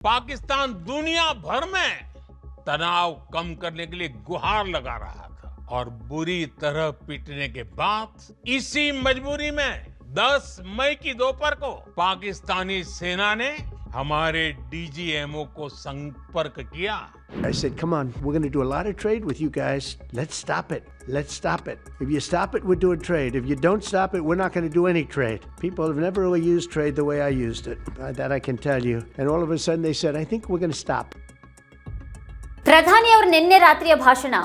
पाकिस्तान दुनिया भर में तनाव कम करने के लिए गुहार लगा रहा था और बुरी तरह पीटने के बाद इसी मजबूरी में 10 मई की दोपहर को पाकिस्तानी सेना ने हमारे डीजीएमओ को संपर्क किया I said, come on, we're going to do a lot of trade with you guys. Let's stop it. Let's stop it. If you stop it, we're doing trade. If you don't stop it, we're not going to do any trade. People have never really used trade the way I used it. Uh, that I can tell you. And all of a sudden they said, I think we're going to stop. ಪ್ರಧಾನಿಯವರು ನಿನ್ನೆ ರಾತ್ರಿಯ ಭಾಷಣ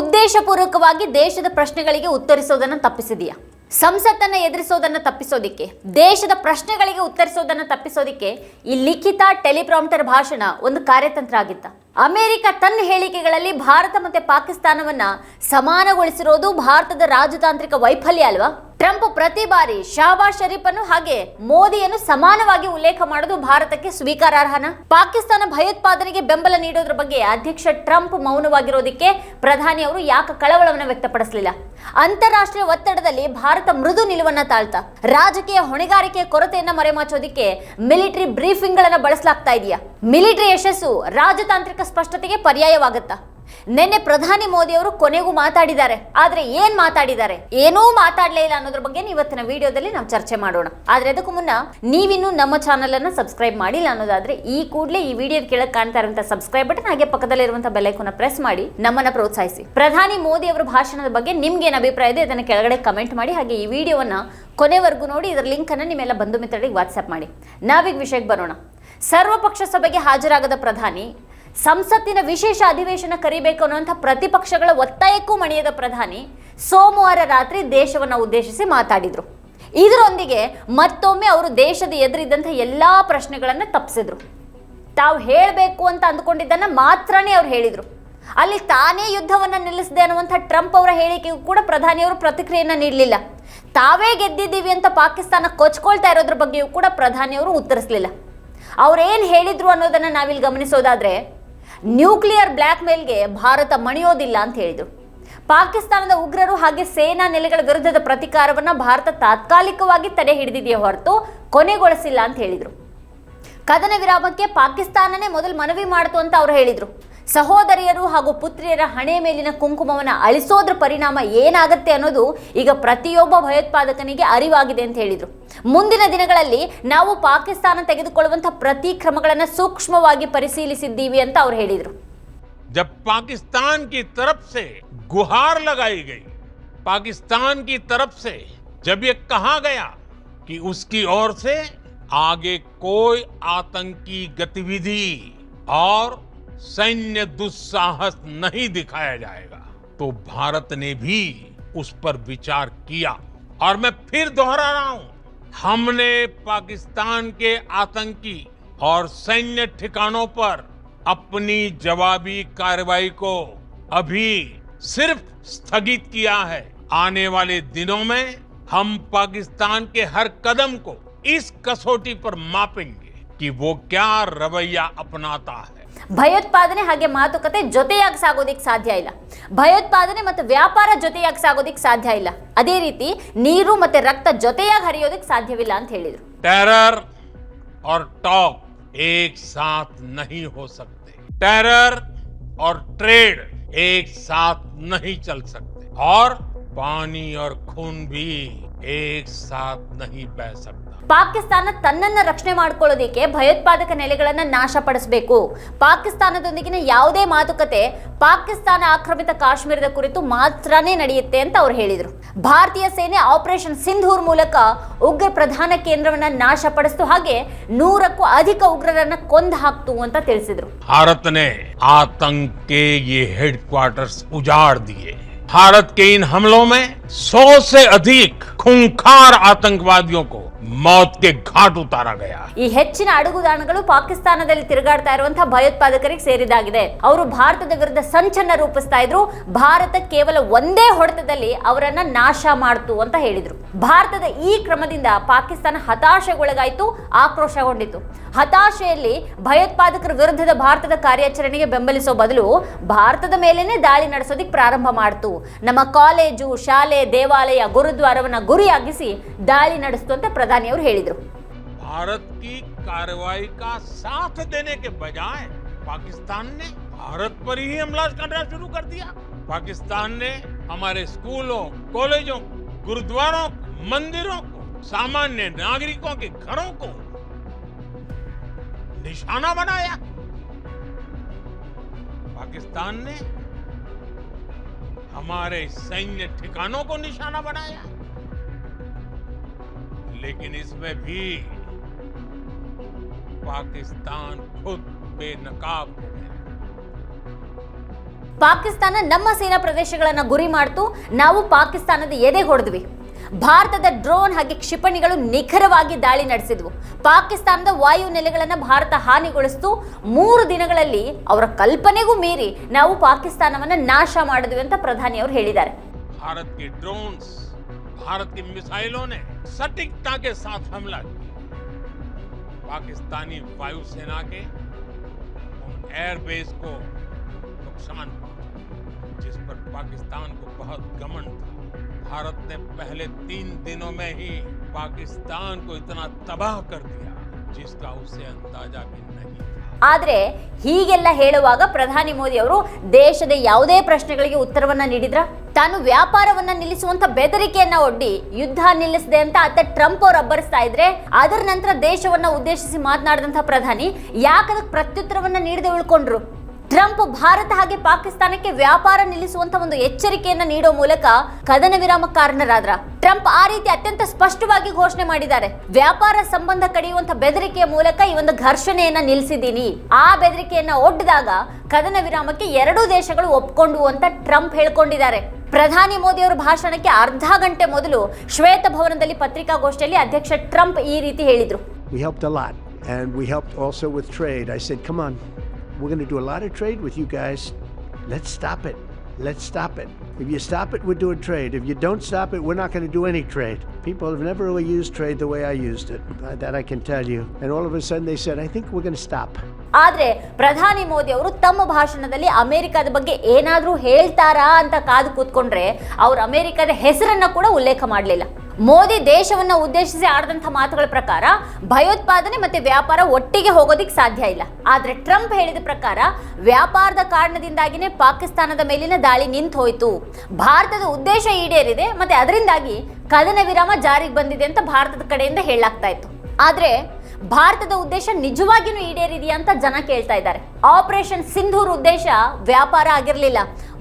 ಉದ್ದೇಶಪೂರ್ವಕವಾಗಿ ದೇಶದ ಪ್ರಶ್ನೆಗಳಿಗೆ ಉತ್ತರಿಸೋದನ್ನು ತಪ್ಪಿಸಿದೆಯಾ ಸಂಸತ್ತನ್ನ ಎದುರಿಸೋದನ್ನ ತಪ್ಪಿಸೋದಿಕ್ಕೆ, ದೇಶದ ಪ್ರಶ್ನೆಗಳಿಗೆ ಉತ್ತರಿಸೋದನ್ನ ತಪ್ಪಿಸೋದಿಕ್ಕೆ ಈ ಲಿಖಿತ ಟೆಲಿಪ್ರಾಂಪ್ಟರ್ ಭಾಷಣ ಒಂದು ಕಾರ್ಯತಂತ್ರ ಆಗಿತ್ತ. ಅಮೆರಿಕ ತನ್ನ ಹೇಳಿಕೆಗಳಲ್ಲಿ ಭಾರತ ಮತ್ತೆ ಪಾಕಿಸ್ತಾನವನ್ನ ಸಮಾನಗೊಳಿಸಿರೋದು ಭಾರತದ ರಾಜತಾಂತ್ರಿಕ ವೈಫಲ್ಯ ಅಲ್ವಾ? ಟ್ರಂಪ್ ಪ್ರತಿ ಬಾರಿ ಶಹಬಾಜ್ ಶರೀಫ್ ಅನ್ನು ಹಾಗೆ ಮೋದಿಯನ್ನು ಸಮಾನವಾಗಿ ಉಲ್ಲೇಖ ಮಾಡೋದು ಭಾರತಕ್ಕೆ ಸ್ವೀಕಾರಾರ್ಹನ? ಪಾಕಿಸ್ತಾನ ಭಯೋತ್ಪಾದನೆಗೆ ಬೆಂಬಲ ನೀಡೋದ್ರ ಬಗ್ಗೆ ಅಧ್ಯಕ್ಷ ಟ್ರಂಪ್ ಮೌನವಾಗಿರೋದಕ್ಕೆ ಪ್ರಧಾನಿ ಅವರು ಯಾಕೆ ಕಳವಳವನ್ನು ವ್ಯಕ್ತಪಡಿಸಲಿಲ್ಲ? ಅಂತಾರಾಷ್ಟ್ರೀಯ ಒತ್ತಡದಲ್ಲಿ ಭಾರತ ಮೃದು ನಿಲುವನ್ನ ತಾಳ್ತಾ, ರಾಜಕೀಯ ಹೊಣೆಗಾರಿಕೆಯ ಕೊರತೆಯನ್ನ ಮರೆಮಾಚೋದಿಕ್ಕೆ ಮಿಲಿಟರಿ ಬ್ರೀಫಿಂಗ್ ಗಳನ್ನ ಬಳಸಲಾಗ್ತಾ ಇದೆಯಾ? ಮಿಲಿಟರಿ ಯಶಸ್ಸು ರಾಜತಾಂತ್ರಿಕ ಸ್ಪಷ್ಟತೆಗೆ ಪರ್ಯಾಯವಾಗುತ್ತಾ? ನಿನ್ನೆ ಪ್ರಧಾನಿ ಮೋದಿ ಅವರು ಕೊನೆಗೂ ಮಾತಾಡಿದ್ದಾರೆ. ಆದ್ರೆ ಏನ್ ಮಾತಾಡಿದ್ದಾರೆ? ಏನೂ ಮಾತಾಡ್ಲೇ ಇಲ್ಲ ಅನ್ನೋದ್ರ ಬಗ್ಗೆ ಇವತ್ತಿನ ವಿಡಿಯೋದಲ್ಲಿ ನಾವು ಚರ್ಚೆ ಮಾಡೋಣ. ಆದ್ರೆ ಅದಕ್ಕೂ ಮುನ್ನ ನೀವಿನ್ನೂ ನಮ್ಮ ಚಾನಲ್ ಅನ್ನ ಸಬ್ಸ್ಕ್ರೈಬ್ ಮಾಡಿಲ್ಲ ಅನ್ನೋದಾದ್ರೆ ಈ ಕೂಡಲೇ ಈ ವಿಡಿಯೋ ಕೆಳಗೆ ಕಾಣ್ತಾ ಇರುವಂತಹ ಸಬ್ಸ್ಕ್ರೈಬ್ ಬಟನ್, ಹಾಗೆ ಪಕ್ಕದಲ್ಲಿರುವಂತಹ ಬೆಲ್ಲೈಕನ್ನ ಪ್ರೆಸ್ ಮಾಡಿ ನಮ್ಮನ್ನ ಪ್ರೋತ್ಸಾಹಿಸಿ. ಪ್ರಧಾನಿ ಮೋದಿ ಅವರ ಭಾಷಣದ ಬಗ್ಗೆ ನಿಮ್ಗೆ ಏನ್ ಅಭಿಪ್ರಾಯ ಇದೆ ಇದನ್ನ ಕೆಳಗಡೆ ಕಮೆಂಟ್ ಮಾಡಿ, ಹಾಗೆ ಈ ವಿಡಿಯೋವನ್ನ ಕೊನೆವರೆಗೂ ನೋಡಿ, ಇದರ ಲಿಂಕ್ ಅನ್ನ ನಿಮ್ಮೆಲ್ಲ ಬಂಧು ಮಿತ್ರರಿಗೆ ವಾಟ್ಸ್ಆಪ್ ಮಾಡಿ. ನಾವೀಗ ವಿಷಯಕ್ಕೆ ಬರೋಣ. ಸರ್ವಪಕ್ಷ ಸಭೆಗೆ ಹಾಜರಾಗದ ಪ್ರಧಾನಿ ಸಂಸತ್ತಿನ ವಿಶೇಷ ಅಧಿವೇಶನ ಕರಿಬೇಕು ಅನ್ನುವಂಥ ಪ್ರತಿಪಕ್ಷಗಳ ಒತ್ತಾಯಕ್ಕೂ ಮಣಿಯದ ಪ್ರಧಾನಿ ಸೋಮವಾರ ರಾತ್ರಿ ದೇಶವನ್ನು ಉದ್ದೇಶಿಸಿ ಮಾತಾಡಿದರು. ಇದರೊಂದಿಗೆ ಮತ್ತೊಮ್ಮೆ ಅವರು ದೇಶದ ಎದುರಿದ್ದಂಥ ಎಲ್ಲ ಪ್ರಶ್ನೆಗಳನ್ನು ತಪ್ಪಿಸಿದ್ರು ತಾವು ಹೇಳಬೇಕು ಅಂತ ಅಂದ್ಕೊಂಡಿದ್ದನ್ನು ಮಾತ್ರನೇ ಅವ್ರು ಹೇಳಿದರು. ಅಲ್ಲಿ ತಾನೇ ಯುದ್ಧವನ್ನು ನಿಲ್ಲಿಸಿದೆ ಅನ್ನುವಂಥ ಟ್ರಂಪ್ ಅವರ ಹೇಳಿಕೆಗೂ ಕೂಡ ಪ್ರಧಾನಿಯವರು ಪ್ರತಿಕ್ರಿಯೆಯನ್ನು ನೀಡಲಿಲ್ಲ. ತಾವೇ ಗೆದ್ದಿದ್ದೀವಿ ಅಂತ ಪಾಕಿಸ್ತಾನ ಕೊಚ್ಕೊಳ್ತಾ ಇರೋದ್ರ ಬಗ್ಗೆಯೂ ಕೂಡ ಪ್ರಧಾನಿಯವರು ಉತ್ತರಿಸಲಿಲ್ಲ. ಅವ್ರೇನು ಹೇಳಿದರು ಅನ್ನೋದನ್ನು ನಾವಿಲ್ಲಿ ಗಮನಿಸೋದಾದ್ರೆ ನ್ಯೂಕ್ಲಿಯರ್ ಬ್ಲ್ಯಾಕ್ ಮೇಲ್ಗೆ ಭಾರತ ಮಣಿಯೋದಿಲ್ಲ ಅಂತ ಹೇಳಿದರು. ಪಾಕಿಸ್ತಾನದ ಉಗ್ರರು ಹಾಗೆ ಸೇನಾ ನೆಲೆಗಳ ವಿರುದ್ಧದ ಪ್ರತಿಕಾರವನ್ನು ಭಾರತ ತಾತ್ಕಾಲಿಕವಾಗಿ ತಡೆ ಹಿಡಿದಿದೆಯೇ ಹೊರತು ಕೊನೆಗೊಳಿಸಿಲ್ಲ ಅಂತ ಹೇಳಿದರು. ಕದನ ವಿರಾಮಕ್ಕೆ ಪಾಕಿಸ್ತಾನನೇ ಮೊದಲು ಮನವಿ ಮಾಡಿತು ಅಂತ ಅವರು ಹೇಳಿದ್ರು. ಸಹೋದರಿಯರು ಹಾಗೂ ಪುತ್ರಿಯರ ಹಣೆ ಮೇಲಿನ ಕುಂಕುಮವನ್ನು ಅಳಿಸೋದ್ರ ಪರಿಣಾಮ ಏನಾಗುತ್ತೆ ಅನ್ನೋದು ಈಗ ಪ್ರತಿಯೊಬ್ಬ ಭಯೋತ್ಪಾದಕನಿಗೆ ಅರಿವಾಗಿದೆ ಅಂತ ಹೇಳಿದ್ರು ಮುಂದಿನ ದಿನಗಳಲ್ಲಿ ನಾವು ಪಾಕಿಸ್ತಾನ ತೆಗೆದುಕೊಳ್ಳುವಂಥ ಪ್ರತಿ ಕ್ರಮಗಳನ್ನು ಸೂಕ್ಷ್ಮವಾಗಿ ಪರಿಶೀಲಿಸಿದ್ದೀವಿ ಅಂತ ಅವ್ರು ಹೇಳಿದ್ರು जब पाकिस्तान की तरफ से गुहार लगाई गई पाकिस्तान की तरफ से जब ये कहा गया कि उसकी ओर से आगे कोई आतंकी गतिविधि और सैन्य दुस्साहस नहीं दिखाया जाएगा। तो भारत ने भी उस पर विचार किया और मैं फिर दोहरा रहा हूँ। हमने पाकिस्तान के आतंकी और सैन्य ठिकानों पर अपनी जवाबी कार्रवाई को अभी सिर्फ़ स्थगित किया है। आने वाले दिनों में हम पाकिस्तान के हर कदम को इस कसौटी पर मापेंगे कि वो क्या रवैया अपनाता है। ಭಯೋತ್ಪಾದನೆ ಹಾಗೆ ಮಾತುಕತೆ ಜೊತೆಯಾಗಿ ಸಾಗೋದಿಕ್ ಸಾಧ್ಯ ಇಲ್ಲ ಭಯೋತ್ಪಾದನೆ ಮತ್ತು ವ್ಯಾಪಾರ ಜೊತೆಯಾಗಿ ಸಾಗೋದಿಕ್ ಸಾಧ್ಯ ಇಲ್ಲ ಅದೇ ರೀತಿ ನೀರು ಮತ್ತೆ ರಕ್ತ ಜೊತೆಯಾಗಿ ಹರಿಯೋದಕ್ಕೆ ಸಾಧ್ಯವಿಲ್ಲ ಅಂತ ಹೇಳಿದ್ರು टेरर और टॉक एक साथ नहीं हो सकते टेरर और ट्रेड एक साथ नहीं चल सकते और पानी और खून भी एक साथ नहीं बह सकता ಪಾಕಿಸ್ತಾನ ತನ್ನನ್ನ ರಕ್ಷಣೆ ಮಾಡ್ಕೊಳ್ಳೋದಿಕ್ಕೆ ಭಯೋತ್ಪಾದಕ ನೆಲೆಗಳನ್ನ ನಾಶಪಡಿಸಬೇಕು ಪಾಕಿಸ್ತಾನದೊಂದಿಗಿನ ಯಾವುದೇ ಮಾತುಕತೆ ಪಾಕಿಸ್ತಾನ ಆಕ್ರಮಿತ ಕಾಶ್ಮೀರದ ಕುರಿತು ಮಾತ್ರನೇ ನಡೆಯುತ್ತೆ ಅಂತ ಅವ್ರು ಹೇಳಿದ್ರು ಭಾರತೀಯ ಸೇನೆ ಆಪರೇಷನ್ ಸಿಂಧೂರ್ ಮೂಲಕ ಉಗ್ರ ಪ್ರಧಾನ ಕೇಂದ್ರವನ್ನ ನಾಶಪಡಿಸ್ತು ಹಾಗೆ ನೂರಕ್ಕೂ ಅಧಿಕ ಉಗ್ರರನ್ನ ಕೊಂದು ಹಾಕ್ತು ಅಂತ ತಿಳಿಸಿದ್ರು भारत ने आतंक के ये हेडक्वार्टर्स उजाड़ दिए भारत के इन हमलों में सौ से अधिक खूंखार आतंकवादियों को ಮೌತ್ಗೆ ಘಾಟ್ ಉತಾರ ಈ ಹೆಚ್ಚಿನ ಅಡುಗುದಾಣಗಳು ಪಾಕಿಸ್ತಾನದಲ್ಲಿ ತಿರುಗಾಡ್ತಾ ಇರುವಂತಹ ಭಯೋತ್ಪಾದಕರಿಗೆ ಸೇರಿದಾಗಿದೆ ಅವರು ಭಾರತದ ವಿರುದ್ಧ ಸಂಚನ್ನ ರೂಪಿಸ್ತಾ ಇದ್ರು. ಭಾರತ ಕೇವಲ ಒಂದೇ ಹೊಡೆತದಲ್ಲಿ ಅವರನ್ನ ನಾಶ ಮಾಡ್ತು ಅಂತ ಹೇಳಿದ್ರು. ಭಾರತದ ಈ ಕ್ರಮದಿಂದ ಪಾಕಿಸ್ತಾನ ಹತಾಶೆಗೊಳಗಾಯಿತು ಆಕ್ರೋಶಗೊಂಡಿತು ಹತಾಶೆಯಲ್ಲಿ ಭಯೋತ್ಪಾದಕರ ವಿರುದ್ಧದ ಭಾರತದ ಕಾರ್ಯಾಚರಣೆಗೆ ಬೆಂಬಲಿಸೋ ಬದಲು ಭಾರತದ ಮೇಲೇನೆ ದಾಳಿ ನಡೆಸೋದಿಕ್ ಪ್ರಾರಂಭ ಮಾಡ್ತು. ನಮ್ಮ ಕಾಲೇಜು, ಶಾಲೆ, ದೇವಾಲಯ, ಗುರುದ್ವಾರವನ್ನ ಗುರಿಯಾಗಿಸಿ ದಾಳಿ ನಡೆಸ್ತು ಅಂತ ಪ್ರಧಾನಿ ಅವರು ಹೇಳಿದ್ರು भारत की कार्रवाई का साथ देने के बजाय पाकिस्तान ने भारत पर ही हमला करना शुरू कर दिया पाकिस्तान ने हमारे स्कूलों कॉलेजों गुरुद्वारों मंदिरों को सामान्य नागरिकों के घरों को निशाना बनाया पाकिस्तान ने हमारे सैन्य ठिकानों को निशाना बनाया लेकिन इसमें भी पाकिस्तान खुद बेनकाब हो गया ಪಾಕಿಸ್ತಾನ ನಮ್ಮ ಸೇನಾ ಪ್ರದೇಶಗಳನ್ನ ಗುರಿ ಮಾಡ್ತು ನಾವು ಪಾಕಿಸ್ತಾನದ ಎದೆ ಹೊಡೆದ್ವಿ ಭಾರತದ ಡ್ರೋನ್ ಹಾಗೆ ಕ್ಷಿಪಣಿಗಳು ನಿಖರವಾಗಿ ದಾಳಿ ನಡೆಸಿದ್ವು ಪಾಕಿಸ್ತಾನದ ವಾಯು ನೆಲೆಗಳನ್ನು ಭಾರತ ಹಾನಿಗೊಳಿಸಿತು ಮೂರು ದಿನಗಳಲ್ಲಿ ಅವರ ಕಲ್ಪನೆಗೂ ಮೀರಿ ನಾವು ಪಾಕಿಸ್ತಾನವನ್ನ ನಾಶ ಮಾಡಿದ್ವಿ ಅಂತ ಪ್ರಧಾನಿ ಅವರು ಹೇಳಿದ್ದಾರೆ भारत के ड्रोन्स भारत की मिसाइलों ने सटीकता के साथ हमला किया। पाकिस्तानी वायुसेना के उन एयरबेस को नुकसान जिस पर पाकिस्तान को बहुत गमन था। भारत ने पहले तीन दिनों में ही पाकिस्तान को इतना तबाह कर दिया। ಆದರೆ ಹೀಗೆಲ್ಲ ಹೇಳುವಾಗ ಪ್ರಧಾನಿ ಮೋದಿ ಅವರು ದೇಶದ ಯಾವುದೇ ಪ್ರಶ್ನೆಗಳಿಗೆ ಉತ್ತರವನ್ನ ನೀಡಿದ್ರ? ತಾನು ವ್ಯಾಪಾರವನ್ನ ನಿಲ್ಲಿಸುವಂತ ಬೆದರಿಕೆಯನ್ನ ಒಡ್ಡಿ ಯುದ್ಧ ನಿಲ್ಲಿಸಿದೆ ಅಂತ ಅತ್ತ ಟ್ರಂಪ್ ಅವರು ಅಬ್ಬರಿಸ್ತಾ ಇದ್ರೆ, ಅದರ ನಂತರ ದೇಶವನ್ನ ಉದ್ದೇಶಿಸಿ ಮಾತನಾಡಿದಂತಹ ಪ್ರಧಾನಿ ಯಾಕದಕ್ಕೆ ಪ್ರತ್ಯುತ್ತರವನ್ನ ನೀಡದೆ ಉಳ್ಕೊಂಡ್ರು? ಟ್ರಂಪ್ ಭಾರತ ಹಾಗೆ ಪಾಕಿಸ್ತಾನಕ್ಕೆ ವ್ಯಾಪಾರ ನಿಲ್ಲಿಸುವಂತ ಒಂದು ಎಚ್ಚರಿಕೆಯನ್ನ ನೀಡೋ ಮೂಲಕ ಕದನ ವಿರಾಮ ಕಾರಣರಾದ್ರ. ಟ್ರಂಪ್ ಆ ರೀತಿ ಅತ್ಯಂತ ಸ್ಪಷ್ಟವಾಗಿ ಘೋಷಣೆ ಮಾಡಿದ್ದಾರೆ. ವ್ಯಾಪಾರ ಸಂಬಂಧ ಕಡಿಯುವಂತ ಬೆದರಿಕೆಯ ಮೂಲಕ ಈ ಒಂದು ಘರ್ಷಣೆಯನ್ನ ನಿಲ್ಲಿಸಿದ್ದೀನಿ. ಆ ಬೆದರಿಕೆಯನ್ನ ಒಡ್ಡಿದಾಗ ಕದನ ವಿರಾಮಕ್ಕೆ ಎರಡೂ ದೇಶಗಳು ಒಪ್ಕೊಂಡು ಅಂತ ಟ್ರಂಪ್ ಹೇಳ್ಕೊಂಡಿದ್ದಾರೆ. ಪ್ರಧಾನಿ ಮೋದಿ ಅವರ ಭಾಷಣಕ್ಕೆ ಅರ್ಧ ಗಂಟೆ ಮೊದಲು ಶ್ವೇತ ಭವನದಲ್ಲಿ ಪತ್ರಿಕಾಗೋಷ್ಠಿಯಲ್ಲಿ ಅಧ್ಯಕ್ಷ ಟ್ರಂಪ್ ಈ ರೀತಿ ಹೇಳಿದ್ರು. We're going to do a lot of trade with you guys. Let's stop it. Let's stop it. If you stop it, we're doing trade. If you don't stop it, we're not going to do any trade. People have never really used trade the way I used it. Uh, That I can tell you. And all of a sudden they said, I think we're going to stop. ಆದರೆ ಪ್ರಧಾನಿ ಮೋದಿ ಅವರು ತಮ್ಮ ಭಾಷಣದಲ್ಲಿ ಅಮೆರಿಕದ ಬಗ್ಗೆ ಏನಾದರೂ ಹೇಳ್ತಾರಾ ಅಂತ ಕಾದು ಕೂತ್ಕೊಂಡ್ರೆ ಅವರು ಅಮೆರಿಕದ ಹೆಸರನ್ನ ಕೂಡ ಉಲ್ಲೇಖ ಮಾಡಲಿಲ್ಲ ಮೋದಿ ದೇಶವನ್ನ ಉದ್ದೇಶಿಸಿ ಆಡಿದಂಥ ಮಾತುಗಳ ಪ್ರಕಾರ ಭಯೋತ್ಪಾದನೆ ಮತ್ತೆ ವ್ಯಾಪಾರ ಒಟ್ಟಿಗೆ ಹೋಗೋದಿಕ್ಕೆ ಸಾಧ್ಯ ಇಲ್ಲ. ಆದರೆ ಟ್ರಂಪ್ ಹೇಳಿದ ಪ್ರಕಾರ ವ್ಯಾಪಾರದ ಕಾರಣದಿಂದಾಗಿನೇ ಪಾಕಿಸ್ತಾನದ ಮೇಲಿನ ದಾಳಿ ನಿಂತು ಹೋಯಿತು. ಭಾರತದ ಉದ್ದೇಶ ಈಡೇರಿದೆ ಮತ್ತೆ ಅದರಿಂದಾಗಿ ಕದನ ವಿರಾಮ ಜಾರಿಗೆ ಬಂದಿದೆ ಅಂತ ಭಾರತದ ಕಡೆಯಿಂದ ಹೇಳಲಾಗ್ತಾ ಇತ್ತು. ಆದ್ರೆ ಭಾರತದ ಉದ್ದೇಶ ನಿಜವಾಗಿಯೂ ಈಡೇರಿದೆಯಾ ಅಂತ ಜನ ಕೇಳ್ತಾ ಇದ್ದಾರೆ ಆಪರೇಷನ್ ಸಿಂಧೂರ್ ಉದ್ದೇಶ ವ್ಯಾಪಾರ ಆಗಿರಲಿಲ್ಲ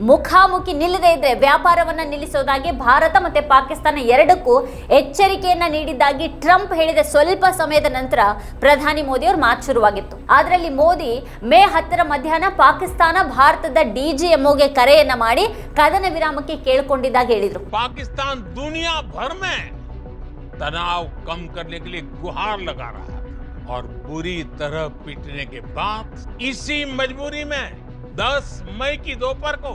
ಮುಖಾಮುಖಿ ನಿಲ್ಲದೇ ಇದ್ರೆ ವ್ಯಾಪಾರವನ್ನ ನಿಲ್ಲಿಸೋದಾಗಿ ಭಾರತ ಮತ್ತೆ ಪಾಕಿಸ್ತಾನ ಎರಡಕ್ಕೂ ಎಚ್ಚರಿಕೆಯನ್ನ ನೀಡಿದ್ದಾಗಿ ಟ್ರಂಪ್ ಹೇಳಿದ ಸ್ವಲ್ಪ ಸಮಯದ ನಂತರ ಪ್ರಧಾನಿ ಮೋದಿ ಅವ್ರ ಮಾತು ಶುರುವಾಗಿತ್ತು ಅದರಲ್ಲಿ ಮೋದಿ ಮೇ ಹತ್ತರ ಮಧ್ಯಾಹ್ನ ಪಾಕಿಸ್ತಾನ ಭಾರತದ ಡಿಜಿಎಂಒಗೆ ಕರೆಯನ್ನ ಮಾಡಿ ಕದನ ವಿರಾಮಕ್ಕೆ ಕೇಳ್ಕೊಂಡಿದ್ದಾಗ ಹೇಳಿದ್ರು पाकिस्तान दुनिया भर में तनाव कम करने के लिए गुहार लगा रहा था और बुरी तरह पीटने के बाद इसी मजबूरी में 10 मई की दोपहर को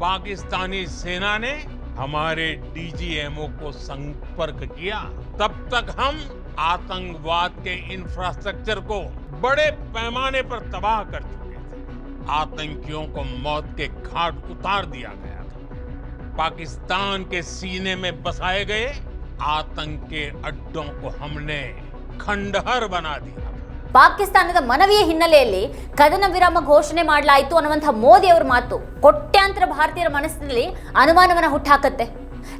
पाकिस्तानी सेना ने हमारे डीजीएमओ को संपर्क किया। तब तक हम आतंकवाद के इंफ्रास्ट्रक्चर को बड़े पैमाने पर तबाह कर चुके थे। आतंकियों को मौत के घाट उतार दिया गया था। पाकिस्तान के सीने में बसाए गए आतंक के अड्डों को हमने ಖಂಡಹರ್ ಬನಾ ಪಾಕಿಸ್ತಾನದ ಮನವಿಯ ಹಿನ್ನೆಲೆಯಲ್ಲಿ ಕದನ ವಿರಾಮ ಘೋಷಣೆ ಮಾಡಲಾಯಿತು ಅನ್ನುವಂತಹ ಮೋದಿ ಅವರ ಮಾತು ಕೋಟ್ಯಾಂತರ ಭಾರತೀಯರ ಮನಸ್ಸಿನಲ್ಲಿ ಅನುಮಾನವನ್ನು ಹುಟ್ಟಾಕತ್ತೆ.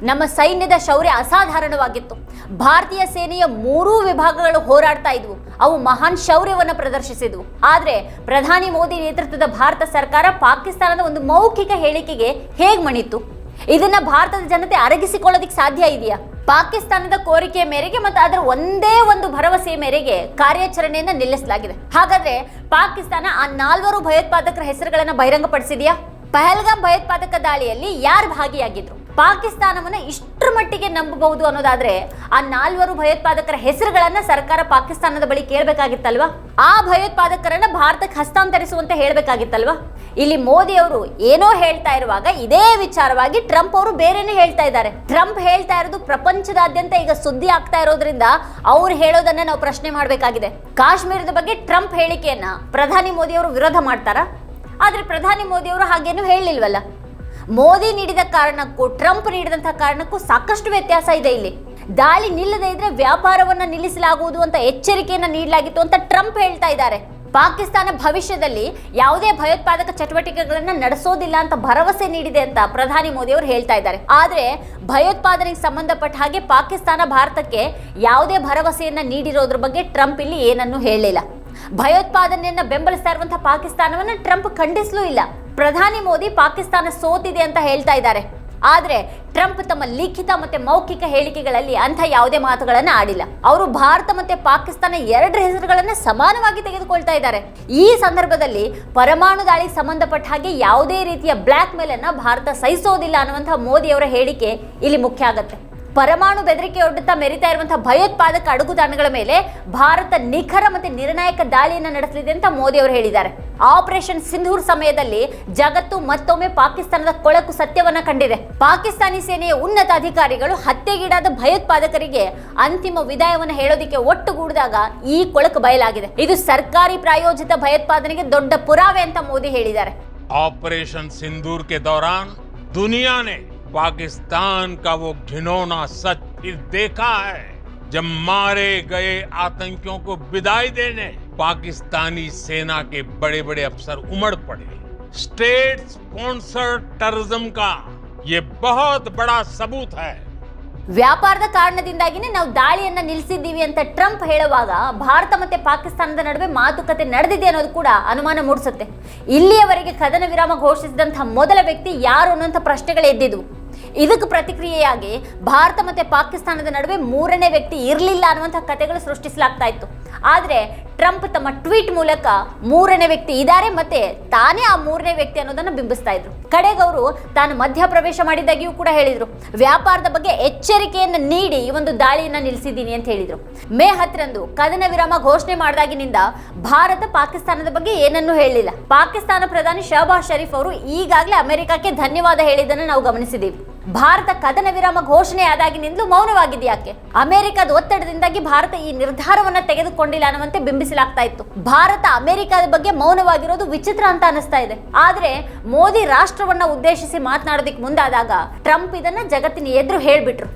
ನಮ್ಮ ಸೈನ್ಯದ ಶೌರ್ಯ ಅಸಾಧಾರಣವಾಗಿತ್ತು. ಭಾರತೀಯ ಸೇನೆಯ ಮೂರೂ ವಿಭಾಗಗಳು ಹೋರಾಡ್ತಾ ಇದ್ವು. ಅವು ಮಹಾನ್ ಶೌರ್ಯವನ್ನು ಪ್ರದರ್ಶಿಸಿದ್ವು. ಆದರೆ ಪ್ರಧಾನಿ ಮೋದಿ ನೇತೃತ್ವದ ಭಾರತ ಸರ್ಕಾರ ಪಾಕಿಸ್ತಾನದ ಒಂದು ಮೌಖಿಕ ಹೇಳಿಕೆಗೆ ಹೇಗೆ ಮಣಿತು ಇದನ್ನ ಭಾರತದ ಜನತೆ ಅರಗಿಸಿಕೊಳ್ಳೋದಕ್ಕೆ ಸಾಧ್ಯ ಇದೆಯಾ? ಪಾಕಿಸ್ತಾನದ ಕೋರಿಕೆಯ ಮೇರೆಗೆ ಮತ್ತು ಅದರ ಒಂದೇ ಒಂದು ಭರವಸೆಯ ಮೇರೆಗೆ ಕಾರ್ಯಾಚರಣೆಯನ್ನ ನಿಲ್ಲಿಸಲಾಗಿದೆ. ಹಾಗಾದ್ರೆ ಪಾಕಿಸ್ತಾನ ಆ ನಾಲ್ವರು ಭಯೋತ್ಪಾದಕರ ಹೆಸರುಗಳನ್ನ ಬಹಿರಂಗಪಡಿಸಿದೆಯಾ? ಪಹಲ್ಗಾಮ್ ಭಯೋತ್ಪಾದಕ ದಾಳಿಯಲ್ಲಿ ಯಾರು ಭಾಗಿಯಾಗಿದ್ರು? ಪಾಕಿಸ್ತಾನವನ್ನ ಇಷ್ಟರ ಮಟ್ಟಿಗೆ ನಂಬಬಹುದು ಅನ್ನೋದಾದ್ರೆ ಆ ನಾಲ್ವರು ಭಯೋತ್ಪಾದಕರ ಹೆಸರುಗಳನ್ನ ಸರ್ಕಾರ ಪಾಕಿಸ್ತಾನದ ಬಳಿ ಕೇಳಬೇಕಾಗಿತ್ತಲ್ವಾ? ಆ ಭಯೋತ್ಪಾದಕರನ್ನ ಭಾರತಕ್ಕೆ ಹಸ್ತಾಂತರಿಸುವಂತೆ ಹೇಳಬೇಕಾಗಿತ್ತಲ್ವಾ? ಇಲ್ಲಿ ಮೋದಿ ಅವರು ಏನೋ ಹೇಳ್ತಾ ಇರುವಾಗ ಇದೇ ವಿಚಾರವಾಗಿ ಟ್ರಂಪ್ ಅವರು ಬೇರೆನೇ ಹೇಳ್ತಾ ಇದ್ದಾರೆ. ಟ್ರಂಪ್ ಹೇಳ್ತಾ ಇರೋದು ಪ್ರಪಂಚದಾದ್ಯಂತ ಈಗ ಸುದ್ದಿ ಆಗ್ತಾ ಇರೋದ್ರಿಂದ ಅವ್ರು ಹೇಳೋದನ್ನ ನಾವು ಪ್ರಶ್ನೆ ಮಾಡಬೇಕಾಗಿದೆ. ಕಾಶ್ಮೀರದ ಬಗ್ಗೆ ಟ್ರಂಪ್ ಹೇಳಿಕೆಯನ್ನ ಪ್ರಧಾನಿ ಮೋದಿ ಅವರು ವಿರೋಧ ಮಾಡ್ತಾರಾ? ಆದ್ರೆ ಪ್ರಧಾನಿ ಮೋದಿ ಅವರು ಹಾಗೇನು ಹೇಳಿಲ್ವಲ್ಲ ಮೋದಿ ನೀಡಿದ ಕಾರಣಕ್ಕೂ ಟ್ರಂಪ್ ನೀಡಿದಂತಹ ಕಾರಣಕ್ಕೂ ಸಾಕಷ್ಟು ವ್ಯತ್ಯಾಸ ಇದೆ ಇಲ್ಲಿ. ದಾಳಿ ನಿಲ್ಲದೇ ಇದ್ರೆ ವ್ಯಾಪಾರವನ್ನ ನಿಲ್ಲಿಸಲಾಗುವುದು ಅಂತ ಎಚ್ಚರಿಕೆಯನ್ನ ನೀಡಲಾಗಿತ್ತು ಅಂತ ಟ್ರಂಪ್ ಹೇಳ್ತಾ ಇದ್ದಾರೆ. ಪಾಕಿಸ್ತಾನ ಭವಿಷ್ಯದಲ್ಲಿ ಯಾವುದೇ ಭಯೋತ್ಪಾದಕ ಚಟುವಟಿಕೆಗಳನ್ನು ನಡೆಸೋದಿಲ್ಲ ಅಂತ ಭರವಸೆ ನೀಡಿದೆ ಅಂತ ಪ್ರಧಾನಿ ಮೋದಿ ಅವರು ಹೇಳ್ತಾ ಇದ್ದಾರೆ. ಆದರೆ ಭಯೋತ್ಪಾದನೆಗೆ ಸಂಬಂಧಪಟ್ಟ ಹಾಗೆ ಪಾಕಿಸ್ತಾನ ಭಾರತಕ್ಕೆ ಯಾವುದೇ ಭರವಸೆಯನ್ನು ನೀಡಿರೋದ್ರ ಬಗ್ಗೆ ಟ್ರಂಪ್ ಇಲ್ಲಿ ಏನನ್ನೂ ಹೇಳಲಿಲ್ಲ. ಭಯೋತ್ಪಾದನೆಯನ್ನ ಬೆಂಬಲಿಸ್ತಾ ಇರುವಂತಹ ಪಾಕಿಸ್ತಾನವನ್ನ ಟ್ರಂಪ್ ಖಂಡಿಸಲೂ ಇಲ್ಲ. ಪ್ರಧಾನಿ ಮೋದಿ ಪಾಕಿಸ್ತಾನ ಸೋತಿದೆ ಅಂತ ಹೇಳ್ತಾ ಇದ್ದಾರೆ. ಆದ್ರೆ ಟ್ರಂಪ್ ತಮ್ಮ ಲಿಖಿತ ಮತ್ತು ಮೌಖಿಕ ಹೇಳಿಕೆಗಳಲ್ಲಿ ಅಂಥ ಯಾವುದೇ ಮಾತುಗಳನ್ನು ಆಡಿಲ್ಲ. ಅವರು ಭಾರತ ಮತ್ತು ಪಾಕಿಸ್ತಾನ ಎರಡರ ಹೆಸರುಗಳನ್ನು ಸಮಾನವಾಗಿ ತೆಗೆದುಕೊಳ್ತಾ ಇದ್ದಾರೆ. ಈ ಸಂದರ್ಭದಲ್ಲಿ ಪರಮಾಣು ದಾಳಿಗೆ ಸಂಬಂಧಪಟ್ಟ ಹಾಗೆ ಯಾವುದೇ ರೀತಿಯ ಬ್ಲ್ಯಾಕ್ ಮೇಲನ್ನು ಭಾರತ ಸಹಿಸೋದಿಲ್ಲ ಅನ್ನುವಂಥ ಮೋದಿಯವರ ಹೇಳಿಕೆ ಇಲ್ಲಿ ಮುಖ್ಯ ಆಗತ್ತೆ. ಪರಮಾಣು ಬೆದರಿಕೆಯೊಡ್ಡುತ್ತಾ ಮೆರಿತಾ ಇರುವಂತಹ ಭಯೋತ್ಪಾದಕ ಅಡಗುತಾಣಗಳ ಮೇಲೆ ಭಾರತ ನಿಖರ ಮತ್ತೆ ನಿರ್ಣಾಯಕ ದಾಳಿಯನ್ನು ನಡೆಸಲಿದೆ ಅಂತ ಮೋದಿ ಅವರು ಹೇಳಿದ್ದಾರೆ. ಆಪರೇಷನ್ ಸಿಂಧೂರ್ ಸಮಯದಲ್ಲಿ ಜಗತ್ತು ಮತ್ತೊಮ್ಮೆ ಪಾಕಿಸ್ತಾನದ ಕೊಳಕು ಸತ್ಯವನ್ನ ಕಂಡಿದೆ. ಪಾಕಿಸ್ತಾನಿ ಸೇನೆಯ ಉನ್ನತ ಅಧಿಕಾರಿಗಳು ಹತ್ಯೆಗೀಡಾದ ಭಯೋತ್ಪಾದಕರಿಗೆ ಅಂತಿಮ ವಿದಾಯವನ್ನು ಹೇಳೋದಿಕ್ಕೆ ಒಟ್ಟುಗೂಡಿದಾಗ ಈ ಕೊಳಕು ಬಯಲಾಗಿದೆ. ಇದು ಸರ್ಕಾರಿ ಪ್ರಾಯೋಜಿತ ಭಯೋತ್ಪಾದನೆಗೆ ದೊಡ್ಡ ಪುರಾವೆ ಅಂತ ಮೋದಿ ಹೇಳಿದ್ದಾರೆ. ಆಪರೇಷನ್ ಸಿಂಧೂರ್ ದುನಿಯಾನೇ ದುನಿಯಾನೆ पाकिस्तान का वो घिनौना सच फिर देखा है जब मारे गए आतंकियों को विदाई देने पाकिस्तानी सेना के बड़े बड़े अफसर उमड़ पड़े स्टेट स्पॉन्सर्ड टेररिज्म का ये बहुत बड़ा सबूत है ವ್ಯಾಪಾರದ ಕಾರಣದಿಂದಾಗಿನೇ ನಾವು ದಾಳಿಯನ್ನ ನಿಲ್ಲಿಸಿದ್ದೀವಿ ಅಂತ ಟ್ರಂಪ್ ಹೇಳುವಾಗ ಭಾರತ ಮತ್ತೆ ಪಾಕಿಸ್ತಾನದ ನಡುವೆ ಮಾತುಕತೆ ನಡೆದಿದೆ ಅನ್ನೋದು ಕೂಡ ಅನುಮಾನ ಮೂಡಿಸುತ್ತೆ ಇಲ್ಲಿಯವರೆಗೆ ಕದನ ವಿರಾಮ ಘೋಷಿಸಿದಂತಹ ಮೊದಲ ವ್ಯಕ್ತಿ ಯಾರು ಅನ್ನುವಂಥ ಪ್ರಶ್ನೆಗಳು ಎದ್ದಿದ್ವು ಇದಕ್ಕೆ ಪ್ರತಿಕ್ರಿಯೆಯಾಗಿ ಭಾರತ ಮತ್ತು ಪಾಕಿಸ್ತಾನದ ನಡುವೆ ಮೂರನೇ ವ್ಯಕ್ತಿ ಇರಲಿಲ್ಲ ಅನ್ನುವಂಥ ಕಥೆಗಳು ಸೃಷ್ಟಿಸಲಾಗ್ತಾ ಇತ್ತು. ಆದರೆ ಟ್ರಂಪ್ ತಮ್ಮ ಟ್ವೀಟ್ ಮೂಲಕ ಮೂರನೇ ವ್ಯಕ್ತಿ ಇದ್ದಾರೆ ಮತ್ತೆ ತಾನೇ ಆ ಮೂರನೇ ವ್ಯಕ್ತಿ ಅನ್ನೋದನ್ನ ಬಿಂಬಿಸ್ತಾ ಇದ್ರು. ಕಡೆಗವರು ತಾನು ಮಧ್ಯಪ್ರವೇಶ ಮಾಡಿದಾಗಿಯೂ ಕೂಡ ಹೇಳಿದ್ರು. ವ್ಯಾಪಾರದ ಬಗ್ಗೆ ಎಚ್ಚರಿಕೆಯನ್ನು ನೀಡಿ ಈ ಒಂದು ದಾಳಿಯನ್ನು ನಿಲ್ಲಿಸಿದ್ದೀನಿ ಅಂತ ಹೇಳಿದ್ರು. ಮೇ ಹತ್ತರಂದು ಕದನ ವಿರಾಮ ಘೋಷಣೆ ಮಾಡಿದಾಗಿನಿಂದ ಭಾರತ ಪಾಕಿಸ್ತಾನದ ಬಗ್ಗೆ ಏನನ್ನೂ ಹೇಳಿಲ್ಲ ಪಾಕಿಸ್ತಾನ ಪ್ರಧಾನಿ ಶಹಬಾಜ್ ಶರೀಫ್ ಅವರು ಈಗಾಗಲೇ ಅಮೆರಿಕಕ್ಕೆ ಧನ್ಯವಾದ ಹೇಳಿದ್ದನ್ನು ನಾವು ಗಮನಿಸಿದ್ದೀವಿ ಭಾರತ ಕದನ ವಿರಾಮ ಘೋಷಣೆ ಆದಾಗಿನಿಂದಲೂ ಮೌನವಾಗಿದೆ ಯಾಕೆ ಅಮೆರಿಕದ ಒತ್ತಡದಿಂದಾಗಿ ಭಾರತ ಈ ನಿರ್ಧಾರವನ್ನ ತೆಗೆದುಕೊಂಡಿಲ್ಲ ಅನ್ನುವಂತೆ ಬಿಂಬಿಸಲಾಗ್ತಾ ಇತ್ತು. ಭಾರತ ಅಮೆರಿಕದ ಬಗ್ಗೆ ಮೌನವಾಗಿರೋದು ವಿಚಿತ್ರ ಅಂತ ಅನಿಸ್ತಾ ಇದೆ. ಆದ್ರೆ ಮೋದಿ ರಾಷ್ಟ್ರವನ್ನ ಉದ್ದೇಶಿಸಿ ಮಾತನಾಡೋದಕ್ಕೆ ಮುಂದಾದಾಗ ಟ್ರಂಪ್ ಇದನ್ನ ಜಗತ್ತಿನ ಎದುರು ಹೇಳ್ಬಿಟ್ರು.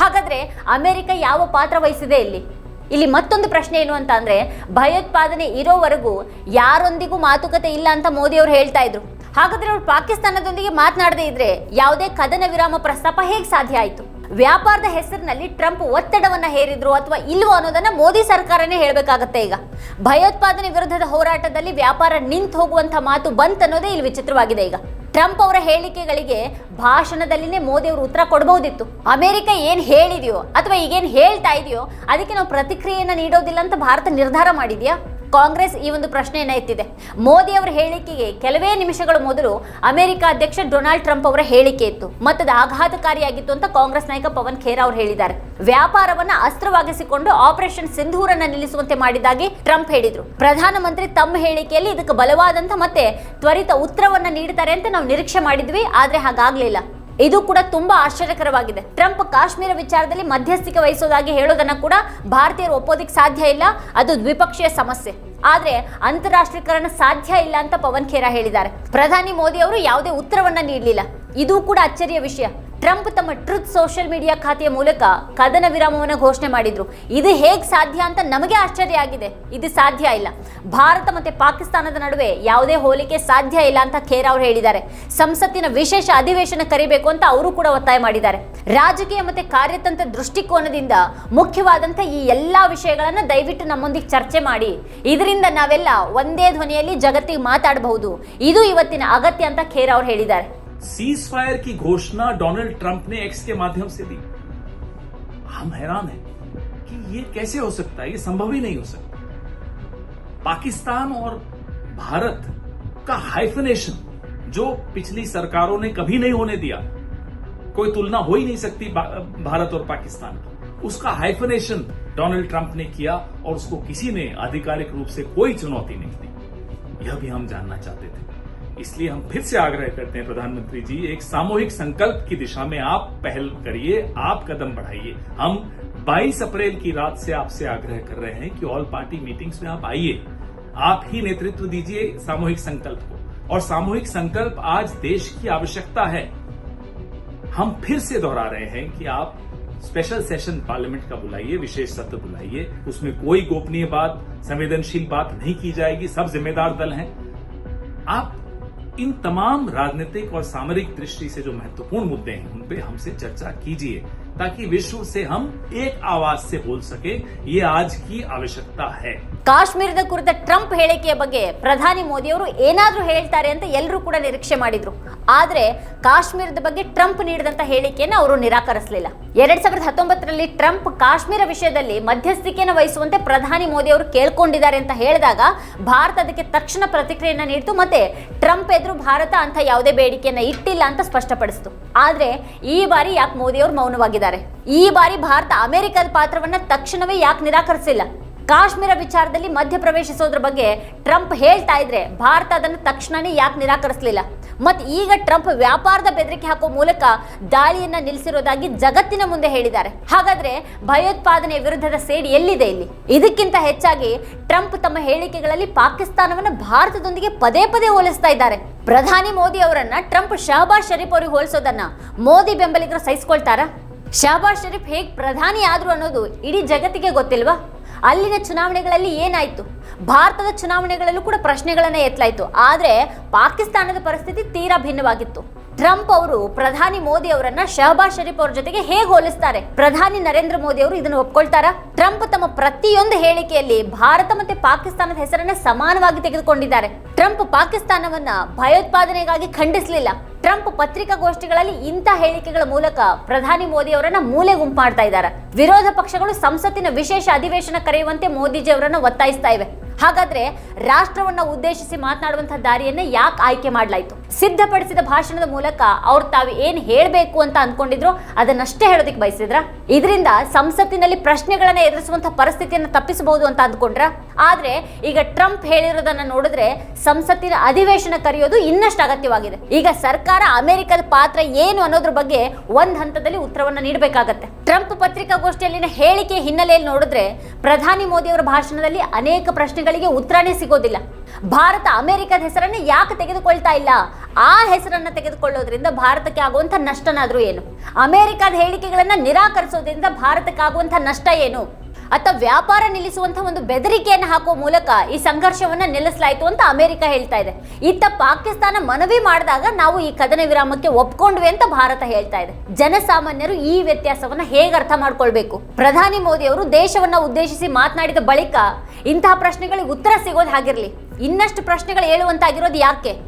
ಹಾಗಾದ್ರೆ ಅಮೆರಿಕ ಯಾವ ಪಾತ್ರ ವಹಿಸಿದೆ ಇಲ್ಲಿ? ಇಲ್ಲಿ ಮತ್ತೊಂದು ಪ್ರಶ್ನೆ ಏನು ಅಂತ ಅಂದ್ರೆ, ಭಯೋತ್ಪಾದನೆ ಇರೋವರೆಗೂ ಯಾರೊಂದಿಗೂ ಮಾತುಕತೆ ಇಲ್ಲ ಅಂತ ಮೋದಿ ಅವರು ಹೇಳ್ತಾ ಇದ್ರು. ಹಾಗಾದ್ರೆ ಅವರು ಪಾಕಿಸ್ತಾನದೊಂದಿಗೆ ಮಾತನಾಡದೇ ಇದ್ರೆ ಯಾವುದೇ ಕದನ ವಿರಾಮ ಪ್ರಸ್ತಾಪ ಹೇಗೆ ಸಾಧ್ಯ ಆಯಿತು? ವ್ಯಾಪಾರದ ಹೆಸರಿನಲ್ಲಿ ಟ್ರಂಪ್ ಒತ್ತಡವನ್ನ ಹೇರಿದ್ರು ಅಥವಾ ಇಲ್ವೋ ಅನ್ನೋದನ್ನ ಮೋದಿ ಸರ್ಕಾರನೇ ಹೇಳಬೇಕಾಗತ್ತೆ ಈಗ. ಭಯೋತ್ಪಾದನೆ ವಿರುದ್ಧದ ಹೋರಾಟದಲ್ಲಿ ವ್ಯಾಪಾರ ನಿಂತು ಹೋಗುವಂತ ಮಾತು ಬಂತನ್ನೋದೇ ಇಲ್ಲಿ ವಿಚಿತ್ರವಾಗಿದೆ ಈಗ. ಟ್ರಂಪ್ ಅವರ ಹೇಳಿಕೆಗಳಿಗೆ ಭಾಷಣದಲ್ಲಿನೇ ಮೋದಿ ಅವರು ಉತ್ತರ ಕೊಡಬಹುದಿತ್ತು. ಅಮೆರಿಕ ಏನ್ ಹೇಳಿದೆಯೋ ಅಥವಾ ಈಗೇನು ಹೇಳ್ತಾ ಇದೆಯೋ ಅದಕ್ಕೆ ನಾವು ಪ್ರತಿಕ್ರಿಯೆಯನ್ನ ನೀಡೋದಿಲ್ಲ ಅಂತ ಭಾರತ ನಿರ್ಧಾರ ಮಾಡಿದ್ಯಾ? ಕಾಂಗ್ರೆಸ್ ಈ ಒಂದು ಪ್ರಶ್ನೆಯನ್ನು ಎತ್ತಿದೆ. ಮೋದಿ ಅವರ ಹೇಳಿಕೆಗೆ ಕೆಲವೇ ನಿಮಿಷಗಳ ಮೊದಲು ಅಮೆರಿಕ ಅಧ್ಯಕ್ಷ ಡೊನಾಲ್ಡ್ ಟ್ರಂಪ್ ಅವರ ಹೇಳಿಕೆ ಇತ್ತು. ಮತ್ತದು ಆಘಾತಕಾರಿಯಾಗಿತ್ತು ಅಂತ ಕಾಂಗ್ರೆಸ್ ನಾಯಕ ಪವನ್ ಖೇರಾ ಅವರು ಹೇಳಿದ್ದಾರೆ. ವ್ಯಾಪಾರವನ್ನ ಅಸ್ತ್ರವಾಗಿಸಿಕೊಂಡು ಆಪರೇಷನ್ ಸಿಂಧೂರನ್ನ ನಿಲ್ಲಿಸುವಂತೆ ಮಾಡಿದ್ದಾಗಿ ಟ್ರಂಪ್ ಹೇಳಿದ್ರು. ಪ್ರಧಾನಮಂತ್ರಿ ತಮ್ಮ ಹೇಳಿಕೆಯಲ್ಲಿ ಇದಕ್ಕೆ ಬಲವಾದಂತ ಮತ್ತೆ ತ್ವರಿತ ಉತ್ತರವನ್ನ ನೀಡುತ್ತಾರೆ ಅಂತ ನಾವು ನಿರೀಕ್ಷೆ ಮಾಡಿದ್ವಿ. ಆದ್ರೆ ಹಾಗಾಗ್ಲಿಲ್ಲ. ಇದು ಕೂಡ ತುಂಬಾ ಆಶ್ಚರ್ಯಕರವಾಗಿದೆ. ಟ್ರಂಪ್ ಕಾಶ್ಮೀರ ವಿಚಾರದಲ್ಲಿ ಮಧ್ಯಸ್ಥಿಕೆ ವಹಿಸೋದಾಗಿ ಹೇಳೋದನ್ನ ಕೂಡ ಭಾರತೀಯರು ಒಪ್ಪೋದಿಕ್ ಸಾಧ್ಯ ಇಲ್ಲ. ಅದು ದ್ವಿಪಕ್ಷೀಯ ಸಮಸ್ಯೆ. ಆದ್ರೆ ಅಂತಾರಾಷ್ಟ್ರೀಕರಣ ಸಾಧ್ಯ ಇಲ್ಲ ಅಂತ ಪವನ್ ಖೇರಾ ಹೇಳಿದ್ದಾರೆ. ಪ್ರಧಾನಿ ಮೋದಿ ಅವರು ಯಾವುದೇ ಉತ್ತರವನ್ನ ನೀಡಲಿಲ್ಲ. ಇದು ಕೂಡ ಅಚ್ಚರಿಯ ವಿಷಯ. ಟ್ರಂಪ್ ತಮ್ಮ ಟ್ರುತ್ ಸೋಷಿಯಲ್ ಮೀಡಿಯಾ ಖಾತೆಯ ಮೂಲಕ ಕದನ ವಿರಾಮವನ್ನು ಘೋಷಣೆ ಮಾಡಿದ್ರು. ಇದು ಹೇಗೆ ಸಾಧ್ಯ ಅಂತ ನಮಗೆ ಆಶ್ಚರ್ಯ ಆಗಿದೆ. ಇದು ಸಾಧ್ಯ ಇಲ್ಲ. ಭಾರತ ಮತ್ತು ಪಾಕಿಸ್ತಾನದ ನಡುವೆ ಯಾವುದೇ ಹೋಲಿಕೆ ಸಾಧ್ಯ ಇಲ್ಲ ಅಂತ ಖೇರ್ ಅವರು ಹೇಳಿದ್ದಾರೆ. ಸಂಸತ್ತಿನ ವಿಶೇಷ ಅಧಿವೇಶನ ಕರಿಬೇಕು ಅಂತ ಅವರು ಕೂಡ ಒತ್ತಾಯ ಮಾಡಿದ್ದಾರೆ. ರಾಜಕೀಯ ಮತ್ತು ಕಾರ್ಯತಂತ್ರ ದೃಷ್ಟಿಕೋನದಿಂದ ಮುಖ್ಯವಾದಂಥ ಈ ಎಲ್ಲ ವಿಷಯಗಳನ್ನು ದಯವಿಟ್ಟು ನಮ್ಮೊಂದಿಗೆ ಚರ್ಚೆ ಮಾಡಿ. ಇದರಿಂದ ನಾವೆಲ್ಲ ಒಂದೇ ಧ್ವನಿಯಲ್ಲಿ ಜಗತ್ತಿಗೆ ಮಾತಾಡಬಹುದು. ಇದು ಇವತ್ತಿನ ಅಗತ್ಯ ಅಂತ ಖೇರ್ ಅವರು ಹೇಳಿದ್ದಾರೆ. सीज फायर की घोषणा डोनाल्ड ट्रंप ने एक्स के माध्यम से दी। हम हैरान हैं कि ये कैसे हो सकता है? ये संभव ही नहीं हो सकता। पाकिस्तान और भारत का हाइफनेशन जो पिछली सरकारों ने कभी नहीं होने दिया, कोई तुलना हो ही नहीं सकती भारत और पाकिस्तान की। उसका हाइफनेशन डोनाल्ड ट्रंप ने किया और उसको किसी ने आधिकारिक रूप से कोई चुनौती नहीं दी। यह भी हम जानना चाहते थे। इसलिए हम फिर से आग्रह करते हैं प्रधानमंत्री जी, एक सामूहिक संकल्प की दिशा में आप पहल करिए, आप कदम बढ़ाइए। हम 22 अप्रैल की रात से आपसे आग्रह कर रहे हैं कि ऑल पार्टी मीटिंग्स में आप आइए। आप ही नेतृत्व दीजिए सामूहिक संकल्प को। और सामूहिक संकल्प आज देश की आवश्यकता है। हम फिर से दोहरा रहे हैं कि आप स्पेशल सेशन पार्लियामेंट का बुलाइए, विशेष सत्र बुलाइए। उसमें कोई गोपनीय बात, संवेदनशील बात नहीं की जाएगी। सब जिम्मेदार दल हैं। आप इन तमाम राजनीतिक और सामरिक दृष्टि से जो महत्वपूर्ण मुद्दे हैं उन पे हमसे चर्चा कीजिए ताकि विश्व से हम एक आवाज से बोल सके ये आज की आवश्यकता है ಕಾಶ್ಮೀರದ ಕುರಿತ ಟ್ರಂಪ್ ಹೇಳಿಕೆಯ ಬಗ್ಗೆ ಪ್ರಧಾನಿ ಮೋದಿ ಅವರು ಏನಾದ್ರೂ ಹೇಳ್ತಾರೆ ಅಂತ ಎಲ್ಲರೂ ಕೂಡ ನಿರೀಕ್ಷೆ ಮಾಡಿದ್ರು ಆದ್ರೆ ಕಾಶ್ಮೀರದ ಬಗ್ಗೆ ಟ್ರಂಪ್ ನೀಡಿದಂಥ ಹೇಳಿಕೆಯನ್ನು ಅವರು ನಿರಾಕರಿಸಲಿಲ್ಲ. ಎರಡ್ ಸಾವಿರದ ಹತ್ತೊಂಬತ್ತರಲ್ಲಿ ಟ್ರಂಪ್ ಕಾಶ್ಮೀರ ವಿಷಯದಲ್ಲಿ ಮಧ್ಯಸ್ಥಿಕೆಯನ್ನು ವಹಿಸುವಂತೆ ಪ್ರಧಾನಿ ಮೋದಿ ಅವರು ಕೇಳ್ಕೊಂಡಿದ್ದಾರೆ ಅಂತ ಹೇಳಿದಾಗ ಭಾರತ ಅದಕ್ಕೆ ತಕ್ಷಣ ಪ್ರತಿಕ್ರಿಯೆಯನ್ನು ನೀಡಿತು ಮತ್ತೆ ಟ್ರಂಪ್ ಎದುರು ಭಾರತ ಅಂತ ಯಾವುದೇ ಬೇಡಿಕೆಯನ್ನು ಇಟ್ಟಿಲ್ಲ ಅಂತ ಸ್ಪಷ್ಟಪಡಿಸಿತು. ಆದರೆ ಈ ಬಾರಿ ಯಾಕೆ ಮೋದಿ ಅವರು ಮೌನವಾಗಿದ್ದಾರೆ? ಈ ಬಾರಿ ಭಾರತ ಅಮೆರಿಕದ ಪಾತ್ರವನ್ನು ತಕ್ಷಣವೇ ಯಾಕೆ ನಿರಾಕರಿಸಿಲ್ಲ? ಕಾಶ್ಮೀರ ವಿಚಾರದಲ್ಲಿ ಮಧ್ಯಪ್ರವೇಶಿಸೋದ್ರ ಬಗ್ಗೆ ಟ್ರಂಪ್ ಹೇಳ್ತಾ ಇದ್ರೆ ಭಾರತ ಅದನ್ನು ತಕ್ಷಣನೇ ಯಾಕೆ ನಿರಾಕರಿಸಲಿಲ್ಲ? ಮತ್ತು ಈಗ ಟ್ರಂಪ್ ವ್ಯಾಪಾರದ ಬೆದರಿಕೆ ಹಾಕೋ ಮೂಲಕ ದಾಳಿಯನ್ನ ನಿಲ್ಲಿಸಿರೋದಾಗಿ ಜಗತ್ತಿನ ಮುಂದೆ ಹೇಳಿದ್ದಾರೆ. ಹಾಗಾದ್ರೆ ಭಯೋತ್ಪಾದನೆ ವಿರುದ್ಧದ ಸೇಡಿ ಎಲ್ಲಿದೆ ಇಲ್ಲಿ? ಇದಕ್ಕಿಂತ ಹೆಚ್ಚಾಗಿ ಟ್ರಂಪ್ ತಮ್ಮ ಹೇಳಿಕೆಗಳಲ್ಲಿ ಪಾಕಿಸ್ತಾನವನ್ನ ಭಾರತದೊಂದಿಗೆ ಪದೇ ಪದೇ ಹೋಲಿಸ್ತಾ ಇದ್ದಾರೆ. ಪ್ರಧಾನಿ ಮೋದಿ ಅವರನ್ನ ಟ್ರಂಪ್ ಶಹಬಾಜ್ ಶರೀಫ್ ಅವರಿಗೆ ಹೋಲಿಸೋದನ್ನ ಮೋದಿ ಬೆಂಬಲಿಗರು ಸಹಿಸ್ಕೊಳ್ತಾರಾ? ಶಹಬಾಜ್ ಶರೀಫ್ ಹೇಗೆ ಪ್ರಧಾನಿ ಆದ್ರು ಅನ್ನೋದು ಇಡೀ ಜಗತ್ತಿಗೆ ಗೊತ್ತಿಲ್ವಾ? ಅಲ್ಲಿನ ಚುನಾವಣೆಗಳಲ್ಲಿ ಏನಾಯ್ತು? ಭಾರತದ ಚುನಾವಣೆಗಳಲ್ಲೂ ಕೂಡ ಪ್ರಶ್ನೆಗಳನ್ನು ಎತ್ತಲಾಯಿತು. ಆದರೆ ಪಾಕಿಸ್ತಾನದ ಪರಿಸ್ಥಿತಿ ತೀರಾ ಭಿನ್ನವಾಗಿತ್ತು. ಟ್ರಂಪ್ ಅವರು ಪ್ರಧಾನಿ ಮೋದಿ ಅವರನ್ನ ಶಹಬಾಜ್ ಶರೀಫ್ ಅವರ ಜೊತೆಗೆ ಹೇಗೆ ಹೋಲಿಸ್ತಾರೆ? ಪ್ರಧಾನಿ ನರೇಂದ್ರ ಮೋದಿ ಅವರು ಇದನ್ನು ಒಪ್ಕೊಳ್ತಾರಾ? ಟ್ರಂಪ್ ತಮ್ಮ ಪ್ರತಿಯೊಂದು ಹೇಳಿಕೆಯಲ್ಲಿ ಭಾರತ ಮತ್ತೆ ಪಾಕಿಸ್ತಾನದ ಹೆಸರನ್ನ ಸಮಾನವಾಗಿ ತೆಗೆದುಕೊಂಡಿದ್ದಾರೆ. ಟ್ರಂಪ್ ಪಾಕಿಸ್ತಾನವನ್ನ ಭಯೋತ್ಪಾದನೆಗಾಗಿ ಖಂಡಿಸಲಿಲ್ಲ. ಟ್ರಂಪ್ ಪತ್ರಿಕಾಗೋಷ್ಠಿಗಳಲ್ಲಿ ಇಂಥ ಹೇಳಿಕೆಗಳ ಮೂಲಕ ಪ್ರಧಾನಿ ಮೋದಿ ಅವರನ್ನ ಮೂಲೆ ಗುಂಪು ಮಾಡ್ತಾ ಇದ್ದಾರೆ. ವಿರೋಧ ಪಕ್ಷಗಳು ಸಂಸತ್ತಿನ ವಿಶೇಷ ಅಧಿವೇಶನ ಕರೆಯುವಂತೆ ಮೋದಿಜಿ ಅವರನ್ನು ಒತ್ತಾಯಿಸ್ತಾ ಇವೆ. ಹಾಗಾದ್ರೆ ರಾಷ್ಟ್ರವನ್ನ ಉದ್ದೇಶಿಸಿ ಮಾತನಾಡುವಂತಹ ದಾರಿಯನ್ನ ಯಾಕೆ ಆಯ್ಕೆ ಮಾಡಲಾಯಿತು? ಸಿದ್ಧಪಡಿಸಿದ ಭಾಷಣದ ಮೂಲಕ ಅವ್ರು ತಾವು ಏನ್ ಹೇಳಬೇಕು ಅಂತ ಅನ್ಕೊಂಡಿದ್ರು, ಅದನ್ನಷ್ಟೇ ಹೇಳೋದಕ್ಕೆ ಬಯಸಿದ್ರ? ಇದರಿಂದ ಸಂಸತ್ತಿನಲ್ಲಿ ಪ್ರಶ್ನೆಗಳನ್ನ ಎದುರಿಸುವಂತಹ ಪರಿಸ್ಥಿತಿಯನ್ನು ತಪ್ಪಿಸಬಹುದು ಅಂತ ಅಂದ್ಕೊಂಡ್ರ? ಆದ್ರೆ ಈಗ ಟ್ರಂಪ್ ಹೇಳಿರೋದನ್ನ ನೋಡಿದ್ರೆ ಸಂಸತ್ತಿನ ಅಧಿವೇಶನ ಕರೆಯೋದು ಇನ್ನಷ್ಟು ಅಗತ್ಯವಾಗಿದೆ. ಈಗ ಸರ್ಕಾರ ಅಮೆರಿಕದ ಪಾತ್ರ ಏನು ಅನ್ನೋದ್ರ ಬಗ್ಗೆ ಒಂದ್ ಹಂತದಲ್ಲಿ ಉತ್ತರವನ್ನು ನೀಡಬೇಕಾಗತ್ತೆ. ಟ್ರಂಪ್ ಪತ್ರಿಕಾಗೋಷ್ಠಿಯಲ್ಲಿನ ಹೇಳಿಕೆ ಹಿನ್ನೆಲೆಯಲ್ಲಿ ನೋಡಿದ್ರೆ ಪ್ರಧಾನಿ ಮೋದಿ ಅವರ ಭಾಷಣದಲ್ಲಿ ಅನೇಕ ಪ್ರಶ್ನೆಗಳಿಗೆ ಉತ್ತರನೇ ಸಿಗೋದಿಲ್ಲ. ಭಾರತ ಅಮೆರಿಕದ ಹೆಸರನ್ನು ಯಾಕೆ ತೆಗೆದುಕೊಳ್ತಾ ಇಲ್ಲ? ಆ ಹೆಸರನ್ನು ತೆಗೆದುಕೊಳ್ಳೋದ್ರಿಂದ ಭಾರತಕ್ಕೆ ಆಗುವಂತ ನಷ್ಟನಾದ್ರೂ ಏನು? ಅಮೆರಿಕದ ಹೇಳಿಕೆಗಳನ್ನು ನಿರಾಕರಿಸೋದ್ರಿಂದ ಭಾರತಕ್ಕೆ ಆಗುವಂತ ನಷ್ಟ ಏನು? ಅಥವಾ ವ್ಯಾಪಾರ ನಿಲ್ಲಿಸುವಂತಹ ಒಂದು ಬೆದರಿಕೆಯನ್ನು ಹಾಕುವ ಮೂಲಕ ಈ ಸಂಘರ್ಷವನ್ನ ನಿಲ್ಲಿಸಲಾಯಿತು ಅಂತ ಅಮೆರಿಕ ಹೇಳ್ತಾ ಇದೆ. ಇತ್ತ ಪಾಕಿಸ್ತಾನ ಮನವಿ ಮಾಡಿದಾಗ ನಾವು ಈ ಕದನ ವಿರಾಮಕ್ಕೆ ಒಪ್ಕೊಂಡ್ವಿ ಅಂತ ಭಾರತ ಹೇಳ್ತಾ ಇದೆ. ಜನಸಾಮಾನ್ಯರು ಈ ವ್ಯತ್ಯಾಸವನ್ನ ಹೇಗೆ ಅರ್ಥ ಮಾಡ್ಕೊಳ್ಬೇಕು? ಪ್ರಧಾನಿ ಮೋದಿ ಅವರು ದೇಶವನ್ನ ಉದ್ದೇಶಿಸಿ ಮಾತನಾಡಿದ ಬಳಿಕ ಇಂತಹ ಪ್ರಶ್ನೆಗಳಿಗೆ ಉತ್ತರ ಸಿಗೋದು ಹಾಗಿರ್ಲಿ. ಇನ್ನಷ್ಟು ಪ್ರಶ್ನೆಗಳು ಹೇಳುವಂತಾಗಿರೋದು ಯಾಕೆ?